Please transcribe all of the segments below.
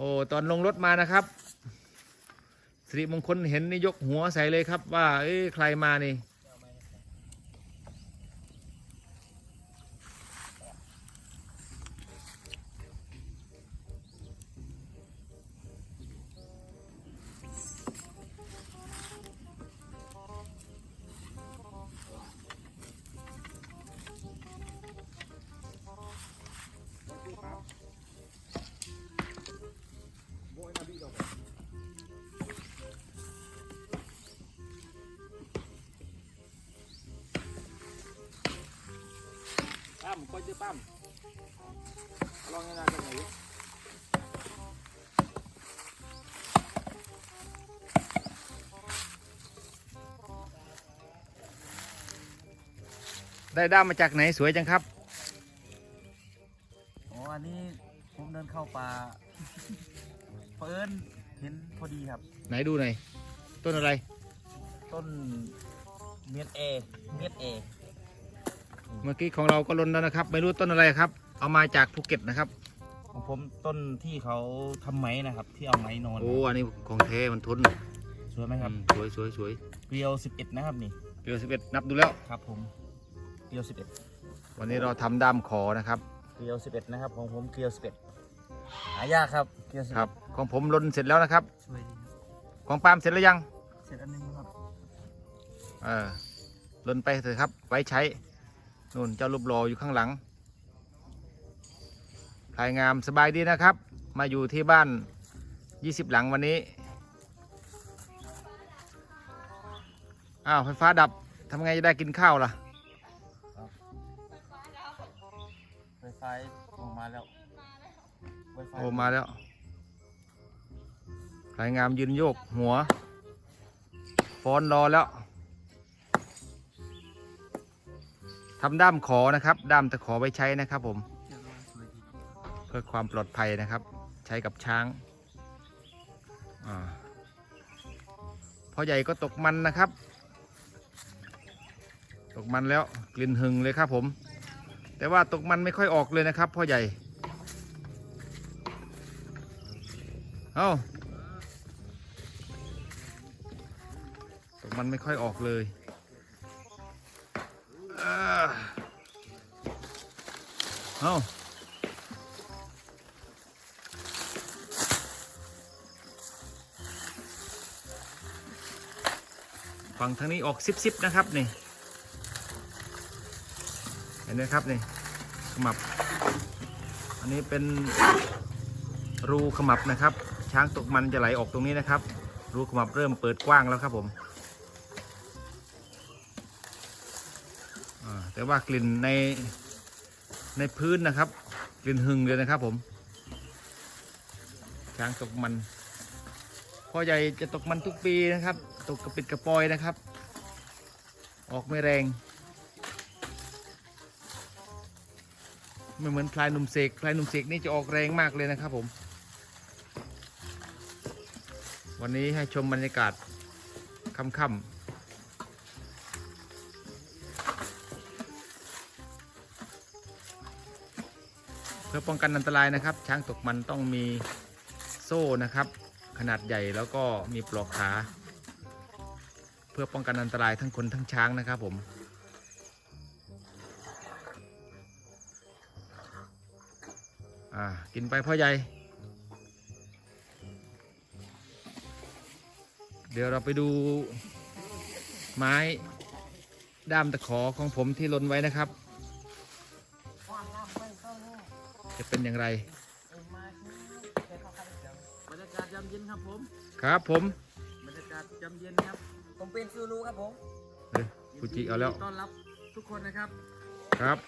โอ้ตอนลงรถมานะครับสิริมงคลเห็นนี่ยกหัวใส่เลยครับว่า เอ้ใครมานี่ ปั้มก็จะปั้มลองงานกันหน่อยได้ด้ามมาจากไหนสวยจังครับ อ๋อ อันนี้ผมเดินเข้าป่าเพิ่นเห็นพอดีครับ ไหนดูหน่อย ต้นอะไร ต้นเมียดเอ เมียดเอ เมื่อกี้ของเราก็ลนแล้วนะครับ ไม่รู้ต้นอะไรครับ เอามาจากภูเก็ตนะครับ ของผมต้นที่เขาทำไม้นะครับ ที่เอาไม้นอนโอ้อันนี้ของเทมันทนสวยไหมครับอืมสวยสวยสวยเกลียว11นะครับนี่เกลือสิบเอ็ดนับดูแล้วครับ ผมเกลียว11วันนี้เราทำด้ามขอนะครับเกลียว11นะครับของผมเกลียว11หายากครับเกลียว11ครับ ของผมลนเสร็จแล้วนะครับสวยดีครับ ของปาล์มเสร็จแล้วยัง เสร็จอันนึงครับเออลนไปเถอะครับ ไว้ใช้ นู่นเจ้ารูปรออยู่ข้างหลังพลายงามสบายดีนะครับ มาอยู่ที่บ้าน 20 หลังวันนี้ อ้าวไฟฟ้าดับทำไงจะได้กินข้าวล่ะไวไฟออกมาแล้วไวไฟโอ้มาแล้วพลายงามยืนโยกหัว ฟ้อนรอแล้ว ทำด้ามขอนะครับ ด้ามตะขอไว้ใช้นะครับผม เพื่อความปลอดภัยนะครับ ใช้กับช้างอพ่อใหญ่ก็ตกมันนะครับ ตกมันแล้วกลิ่นหึงเลยครับผม แต่ว่าตกมันไม่ค่อยออกเลยนะครับพ่อใหญ่เอ้าตกมันไม่ค่อยออกเลย เอาฝั่งทางนี้ออกซิบซิบนะครับนี่ เห็นไหมครับนี่ ขมับ อันนี้เป็นรูขมับนะครับ ช้างตกมันจะไหลออกตรงนี้นะครับ รูขมับเริ่มเปิดกว้างแล้วครับผมอ่า แต่ว่ากลิ่นในในพื้นนะครับ กลิ่นหึงเลยนะครับผมช้างตกมันพ่อใหญ่จะตกมันทุกปีนะครับ ตกกระปิดกระปอยนะครับ ออกไม่แรง ไม่เหมือนพลายหนุ่มเสกพลายหนุ่มเสกนี่จะออกแรงมากเลยนะครับผม วันนี้ให้ชมบรรยากาศค่ำๆ เพื่อป้องกันอันตรายนะครับ ช้างตกมันต้องมีโซ่นะครับ ขนาดใหญ่แล้วก็มีปลอกขา เพื่อป้องกันอันตรายทั้งคนทั้งช้างนะครับผมอ่ากินไปพ่อใหญ่ เดี๋ยวเราไปดูไม้ด้ามตะขอของผมที่ลนไว้นะครับ เป็นอย่างไร บรรยากาศยามเย็นครับผมครับผมบรรยากาศยามเย็นครับผมเป็นซูรูครับผมเฮ้ยฟูจิเอาแล้วต้อนรับทุกคนนะครับครับ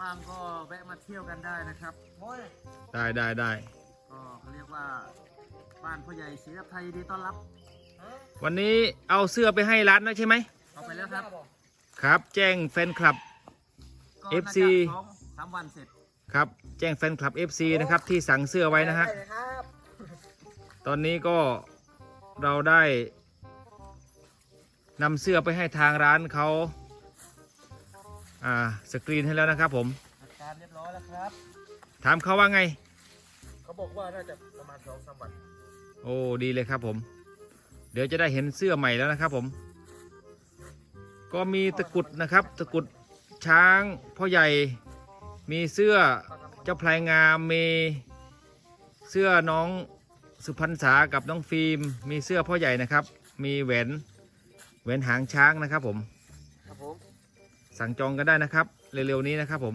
ว่างๆก็แวะมาเที่ยวกันได้นะครับโอ้ยได้ได้ได้ก็เขาเรียกว่าบ้านพ่อใหญ่ศรีรับไทยยินดีต้อนรับวันนี้เอาเสื้อไปให้ร้านแล้วใช่ไหมเอาไปแล้วครับ ครับ แจ้งแฟนคลับ ก็ FC น่าจะสองสามวันเสร็จ ครับ แจ้งแฟนคลับ FC นะครับที่สั่งเสื้อไว้นะฮะได้เลยครับตอนนี้ก็เราได้นำเสื้อไปให้ทางร้านเขาอ่าสกรีนให้แล้วนะครับผมจัดการเรียบร้อยแล้วครับ ถามเขาว่าไง เขาบอกว่าน่าจะประมาณสองสามวันโอ้ดีเลยครับผม เดี๋ยวจะได้เห็นเสื้อใหม่แล้วนะครับผม ก็มีตะกรุดนะครับ ตะกรุดช้างพ่อใหญ่ มีเสื้อเจ้าพลายงามมีเสื้อน้องสุพรรณษากับน้องฟิล์มมีเสื้อพ่อใหญ่นะครับ มีแหวนแหวนหางช้างนะครับผมครับผม สั่งจองกันได้นะครับ เร็วๆนี้นะครับผม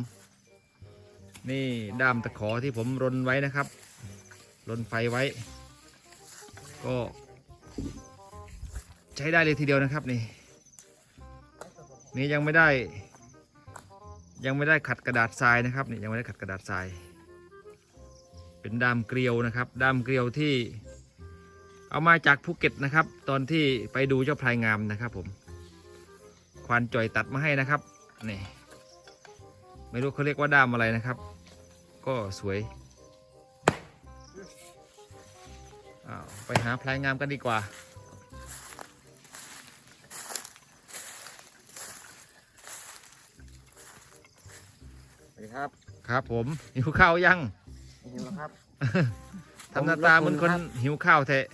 นี่ด้ามตะขอที่ผมรนไว้นะครับ รนไฟไว้ ก็ ใช้ได้เลยทีเดียวนะครับนี่นี่ยังไม่ได้ ยังไม่ได้ขัดกระดาษทรายนะครับนี่ยังไม่ได้ขัดกระดาษทราย เป็นด้ามเกลียวนะครับด้ามเกลียวที่ เอามาจากภูเก็ตนะครับ ตอนที่ไปดูเจ้าพลายงามนะครับ ผม ควานจ่อยตัดมาให้นะครับนี่ไม่รู้เขาเรียกว่าด้ามอะไรนะครับ ก็สวยอ้าวไปหาพลายงามกันดีกว่า สวัสดี ครับครับ ผมหิวข้าวยังหิวแล้วครับ ทำหน้าตาเหมือนคนผมรบกวนครับหิวข้าวแทะ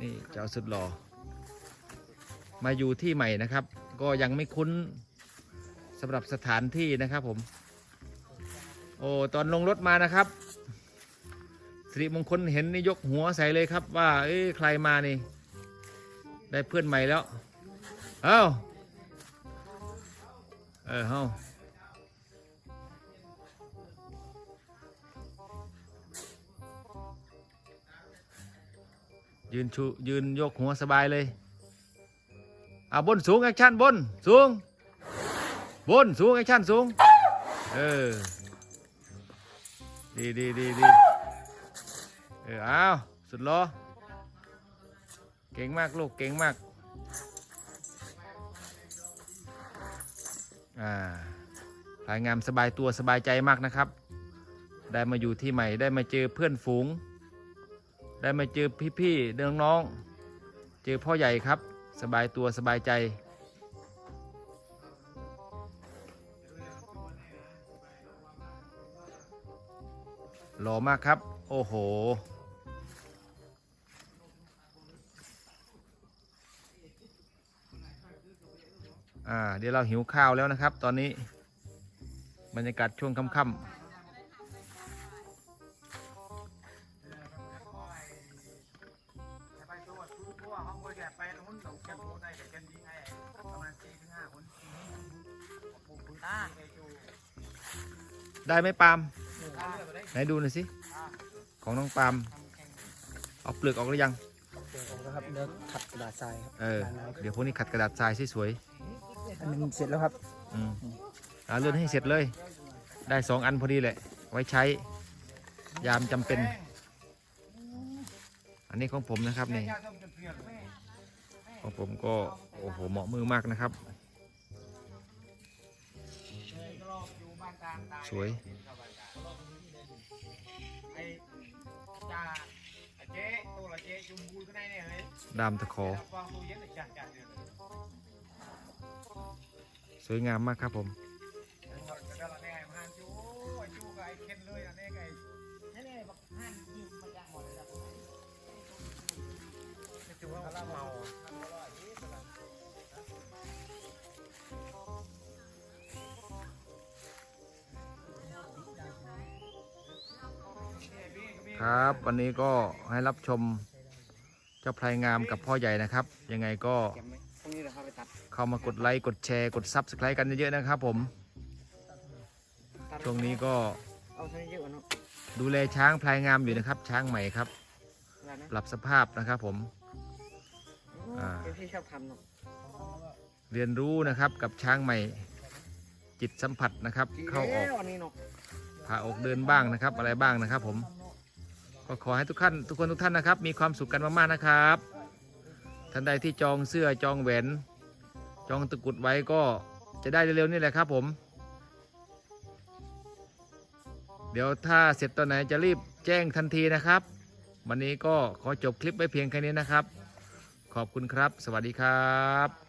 นี่เจ้าสุดหล่อมาอยู่ที่ใหม่นะครับ ก็ยังไม่คุ้นสำหรับสถานที่นะครับผม โอ้ตอนลงรถมานะครับสิริมงคลเห็นนี่ยกหัวใส่เลยครับ ว่า เอ้ยใครมานี่ ได้เพื่อนใหม่แล้ว เอ้า เออเฮ้ายืนชูยืนยกหัวสบายเลยอ่าบนสูงแอคชั่นบนสูง บนสูงแอคชั่นสูง เออ ดีดีดีดีเออ อ้าว สุดล้อ เก่งมากลูก เก่งมาก อ่ารายงามสบายตัวสบายใจมากนะครับ ได้มาอยู่ที่ใหม่ได้มาเจอเพื่อนฝูง ได้มาเจอพี่ๆน้องๆเจอพ่อใหญ่ครับ สบายตัวสบายใจหล่อมากครับ โอ้โห เดี๋ยวเราหิวข้าวแล้วนะครับ ตอนนี้บรรยากาศช่วงค่ำๆไปตัวทุกตัวห้องบริการไปนู้นเราแค่ตัวได้แต่กันยิงไอ้ประมาณสี่ถึงห้าคนปุ๊บปุ๊บตาไอ้จูได้ไหมปาล์มตาเลือกไปได้ไหนดูหน่อยสิ ของน้องปาล์มเอาเปลือกออกหรือยังเดี๋ยวผมนะครับเนื้อขัดกระดาษทรายครับเออเดี๋ยวพวกนี้ขัดกระดาษทรายสวย อันหนึงเสร็จแล้วครับ อืมเอาเลื่อนให้เสร็จเลย ได้สองอันพอดีแหละ ไว้ใช้ ยามจำเป็น อันนี้ของผมนะครับนี่ของผมก็ โอ้โห เหมาะมือมากนะครับ สวย ไอ้จ่าเจ๊ตัวละเจ๊จุ่มบูนก็ได้เนี่ยเฮ้ยดามตะขอฟองตัวเย็นจ่าจ่าเนี่ย สวยงามมากครับผมครับ วันนี้ก็ให้รับชมเจ้าพลายงามกับพ่อใหญ่นะครับ ยังไงก็ เก็บไหมพรุ่งนี้เราเข้าไปตัดเข้ามากดไลค์กดแชร์กดซับสไครต์กันเยอะๆนะครับผมตัดช่วงนี้ก็เอาเท่านี้เยอะกว่าเนาะดูแลช้างพลายงามอยู่นะครับ ช้างใหม่ครับอะไรนะปรับสภาพนะครับผมอ่าเดี๋ยวพี่ชอบทำเนาะเรียนรู้นะครับกับช้างใหม่ จิตสัมผัสนะครับ เข้าออกแล้วอันนี้เนาะพาออกเดินบ้างนะครับ อะไรบ้างนะครับ ผม ก็ขอให้ทุกท่านทุกคนทุกท่านนะครับ มีความสุขกันมากๆนะครับท่านใดที่จองเสื้อจองแหวน จองตะกุดไว้ก็จะได้เร็วๆนี่แหละครับผม เดี๋ยวถ้าเสร็จตอนไหนจะรีบแจ้งทันทีนะครับ วันนี้ก็ขอจบคลิปไว้เพียงแค่นี้นะครับ ขอบคุณครับ สวัสดีครับ